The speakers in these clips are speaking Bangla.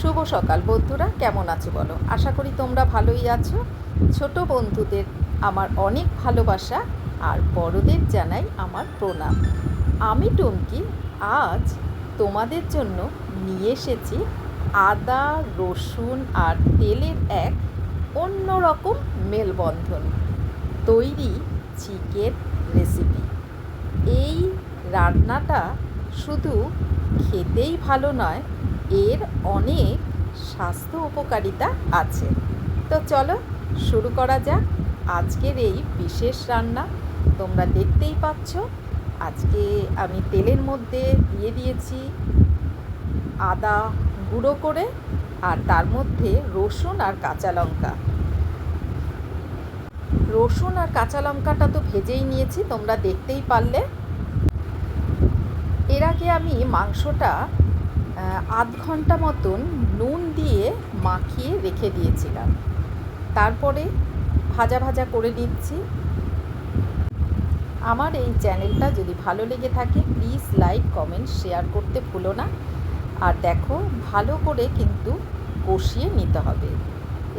শুভ সকাল বন্ধুরা, কেমন আছো বলো? আশা করি তোমরা ভালোই আছো। ছোট বন্ধুদের আমার অনেক ভালোবাসা আর বড়দের জানাই আমার প্রণাম। আমি টুমকি আজ তোমাদের জন্য নিয়ে এসেছি আদা, রসুন আর তেলের এক অন্যরকম মেলবন্ধন তৈরি চিকেন রেসিপি। এই রান্নাটা শুধু খেতেই ভালো নয়, এর অনেক স্বাস্থ্য উপকারিতা আছে। তো চলো শুরু করা যাক আজকের এই বিশেষ রান্না। তোমরা দেখতেই পাচ্ছ, আজকে আমি তেলের মধ্যে দিয়ে দিয়েছি আদা গুঁড়ো করে আর তার মধ্যে রসুন আর কাঁচা লঙ্কা। রসুন আর কাঁচা লঙ্কাটা তো ভেজেই নিয়েছি, তোমরা দেখতেই পারলে। এর আগে আমি মাংসটা আধ ঘণ্টা মতন নুন দিয়ে মাখিয়ে রেখে দিয়েছিলাম। তারপরে ভাজা ভাজা করে নিচ্ছি। আমার এই চ্যানেলটা যদি ভালো লেগে থাকে, প্লিজ লাইক, কমেন্ট, শেয়ার করতে ভুলো না। আর দেখো, ভালো করে কিন্তু কষিয়ে নিতে হবে।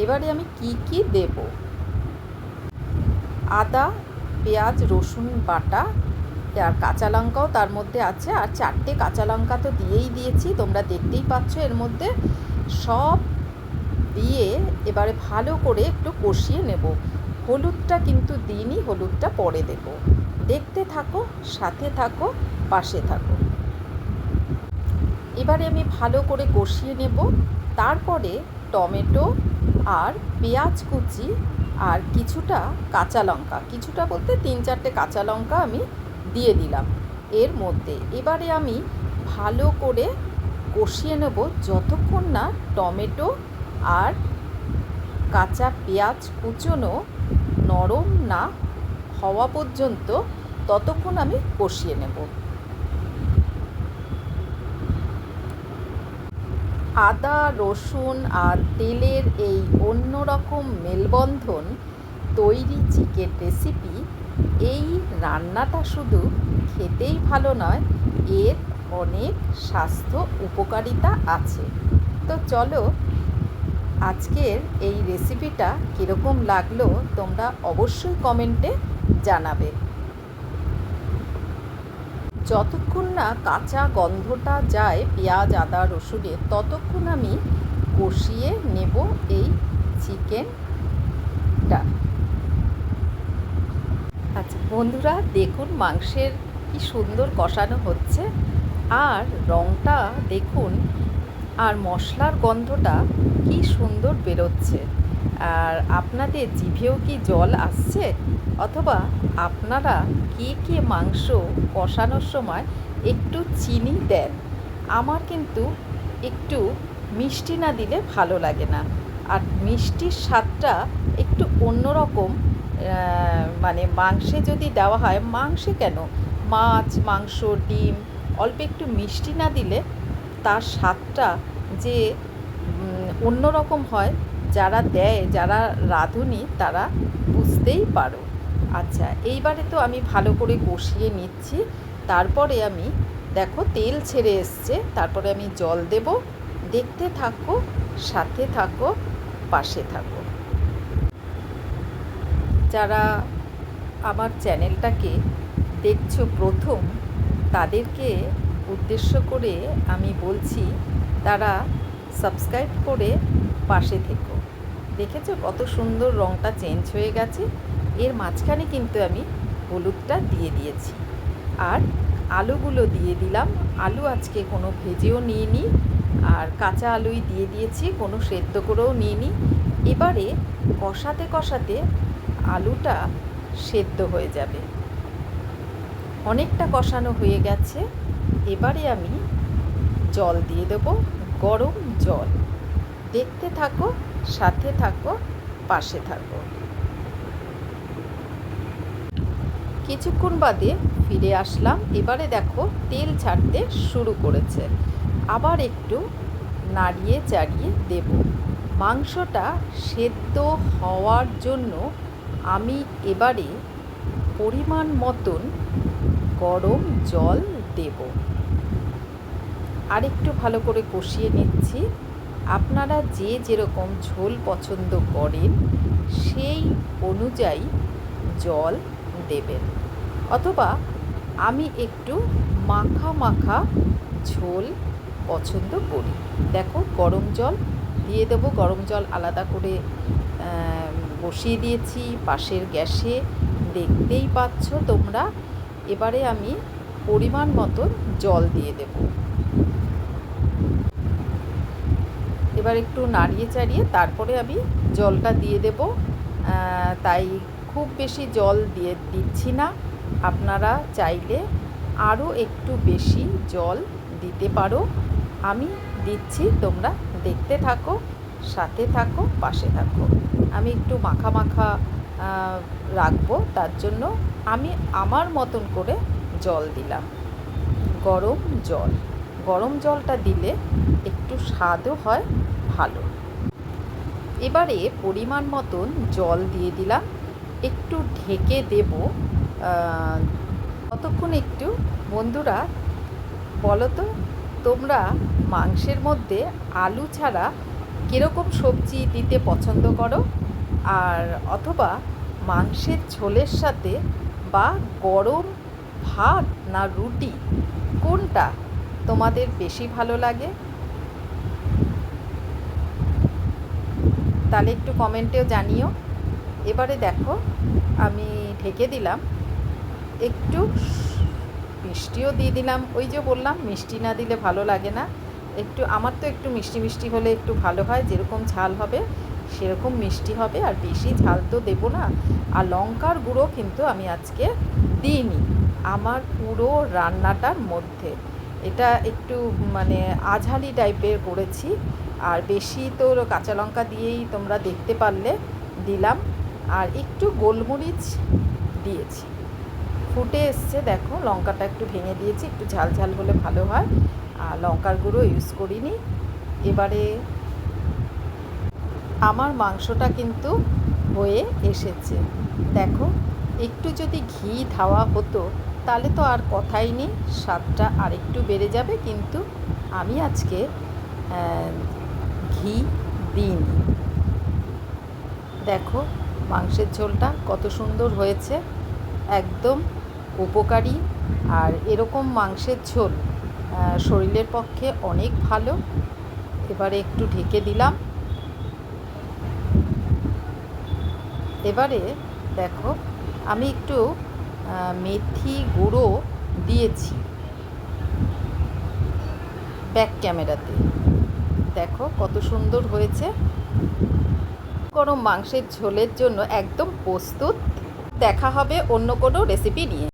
এবারে আমি কি কি দেব? আদা, পেঁয়াজ, রসুন বাটা আর কাঁচা লঙ্কাও তার মধ্যে আছে। আর চারটে কাঁচা লঙ্কা তো দিয়েই দিয়েছি, তোমরা দেখতেই পাচ্ছ এর মধ্যে। সব দিয়ে এবারে ভালো করে একটু কষিয়ে নেব। হলুদটা কিন্তু দিনই হলুদটা পরে দেব। দেখতে থাকো, সাথে থাকো, পাশে থাকো। এবারে আমি ভালো করে কষিয়ে নেব। তারপরে টমেটো আর পেঁয়াজ কুচি আর কিছুটা কাঁচা লঙ্কা। কিছুটা বলতে তিন চারটে কাঁচা লঙ্কা আমি দিয়ে দিলাম। এর মধ্যে এবারে আমি ভালো করে কষিয়ে নেব যতক্ষণ না টমেটো আর কাঁচা পেঁয়াজ কুচনো নরম না হওয়া পর্যন্ত ততক্ষণ আমি কষিয়ে নেব। আদা, রসুন আর তেলের এই অন্যরকম মেলবন্ধন তৈরি চিকেন রেসিপি এই রান্নাটা শুধু খেতেই ভালো নয়, এর অনেক স্বাস্থ্য উপকারিতা আছে। তো চলো, আজকের এই রেসিপিটা কীরকম লাগল তোমরা অবশ্যই কমেন্টে জানাবে। যতক্ষণ না কাঁচা গন্ধটা যায় পেঁয়াজ, আদা, রসুনের, ততক্ষণ আমি কষিয়ে নেব এই চিকেনটা আচ্ছা বন্ধুরা, দেখুন মাংসের কি সুন্দর কষানো হচ্ছে। আর রঙটা দেখুন, আর মশলার গন্ধটা কি সুন্দর বেরোচ্ছে। আর আপনাদের জিভেও কি জল আসছে? অথবা আপনারা কে কে মাংস কষানোর সময় একটু চিনি দেন? আমার কিন্তু একটু মিষ্টি না দিলে ভালো লাগে না। আর মিষ্টির স্বাদটা একটু অন্যরকম মানে মাংসে যদি দেওয়া হয়, মাংসে কেন? মাছ, মাংস, ডিম, অল্প একটু মিষ্টি না দিলে তার স্বাদটা যে অন্যরকম হয়, যারা দেয়, যারা রাঁধুনি, তারা বুঝতেই পারো। আচ্ছা এইবারে তো আমি ভালো করে কষিয়ে নিচ্ছি। তারপরে আমি, দেখো তেল ছেড়ে এসছে, তারপরে আমি জল দেব। দেখতে থাকো, সাথে থাকো, পাশে থাকো। যারা আমার চ্যানেলটাকে দেখছ প্রথম, তাদেরকে উদ্দেশ্য করে আমি বলছি, তারা সাবস্ক্রাইব করে পাশে থেকো। দেখেছ কত সুন্দর রঙটা চেঞ্জ হয়ে গেছে? এর মাঝখানে কিন্তু আমি হলুদটা দিয়ে দিয়েছি। আর আলুগুলো দিয়ে দিলাম। আলু আজকে কোনো ভেজেও নিয়ে নিই আর কাঁচা আলুই দিয়ে দিয়েছি, কোনো সেদ্ধ করেও নিয়ে নিই এবারে কষাতে কষাতে আলুটা সেদ্ধ হয়ে যাবে। অনেকটা কষানো হয়ে গেছে। এবারে আমি জল দিয়ে দেব, গরম জল। দেখতে থাকো, সাথে থাকো, পাশে থাকো। কিছুক্ষণ বাদে ফিরে আসলাম। এবারে দেখো, তেল ছাড়তে শুরু করেছে। আবার একটু নাড়িয়ে চাড়িয়ে দেব। মাংসটা সেদ্ধ হওয়ার জন্য আমি এবারে পরিমাণ মতন গরম জল দেব। আরেকটু ভালো করে কষিয়ে নিচ্ছি। আপনারা যে যেরকম ঝোল পছন্দ করেন, সেই অনুযায়ী জল দেবেন। অথবা আমি একটু মাখা মাখা ঝোল পছন্দ করি। দেখো, গরম জল, দিয়ে দেবো গরম জল আলাদা করে বসিয়ে দিয়েছি পাশের গ্যাসে। দেখতেই পাচ্ছ তোমরা, এবারে আমি পরিমাণ মতো জল দিয়ে দেব। এবার একটু নাড়িয়ে চাড়িয়ে তারপরে আমি জলটা দিয়ে দেব। তাই খুব বেশি জল দিয়ে দিচ্ছি না। আপনারা চাইলে আরও একটু বেশি জল দিতে পারো। আমি দিচ্ছি, তোমরা দেখতে থাকো, সাথে থাকো, পাশে থাকো। আমি একটু মাখা মাখা রাখব। তার জন্য আমি আমার মতন করে জল দিলাম। গরম জল। গরম জলটা দিলে একটু স্বাদও হয় ভালো। এবারে পরিমাণ মতন জল দিয়ে দিলাম। একটু ঢেকে দেব। আহ, কতক্ষণ একটু বন্ধুরা বলো তো তোমরা মাংসের মধ্যে আলু ছাড়া কীরকম সবজি দিতে পছন্দ করো? আর অথবা মাংসের ঝোলের সাথে বা গরম ভাত না রুটি, কোনটা তোমাদের বেশি ভালো লাগে? তাহলে একটু কমেন্টেও জানিও। এবারে দেখো, আমি ঢেকে দিলাম। একটু মিষ্টিও দিয়ে দিলাম। ওই যে বললাম, মিষ্টি না দিলে ভালো লাগে না। একটু, আমার তো একটু মিষ্টি মিষ্টি হলে একটু ভালো হয়, যেরকম ঝাল হবে সেরকম মিষ্টি হবে, আর বেশি ঝাল তো দেবো না। আর লঙ্কার গুঁড়ো কিন্তু আমি আজকে দিইনি, আমার পুরো রান্নাটার মধ্যে। এটা একটু মানে আঝালি টাইপের করেছি, আর বেশি তো কাঁচা লঙ্কা দিয়েই তোমরা দেখতে পারলে দিলাম, আর একটু গোলমরিচ দিয়েছি। ফুটে এসছে, দেখো লঙ্কাটা একটু ভেঙে দিয়েছি, একটু ঝাল ঝাল হলে ভালো হয়। লঙ্কার গুঁড়ো ইউজ করিনি। এবারে আমার মাংসটা কিন্তু হয়ে এসেছে। দেখো, একটু যদি ঘি ধাওয়া হতো, তাহলে তো আর কথাই নেই, স্বাদটা আর একটু বেড়ে যাবে, কিন্তু আমি আজকে ঘি দিইনি। দেখো, মাংসের ঝোলটা কত সুন্দর হয়েছে। একদম উপকারী। আর এরকম মাংসের ঝোল শরীরের পক্ষে অনেক ভালো। এবারে একটু ঢেকে দিলাম। এবারে দেখো, আমি একটু মেথি গুঁড়ো দিয়েছি ব্যাক ক্যামেরাতে দেখো কত সুন্দর হয়েছে। গরম মাংসের ঝোলের জন্য একদম প্রস্তুত। দেখা হবে অন্য কোনো রেসিপি নিয়ে।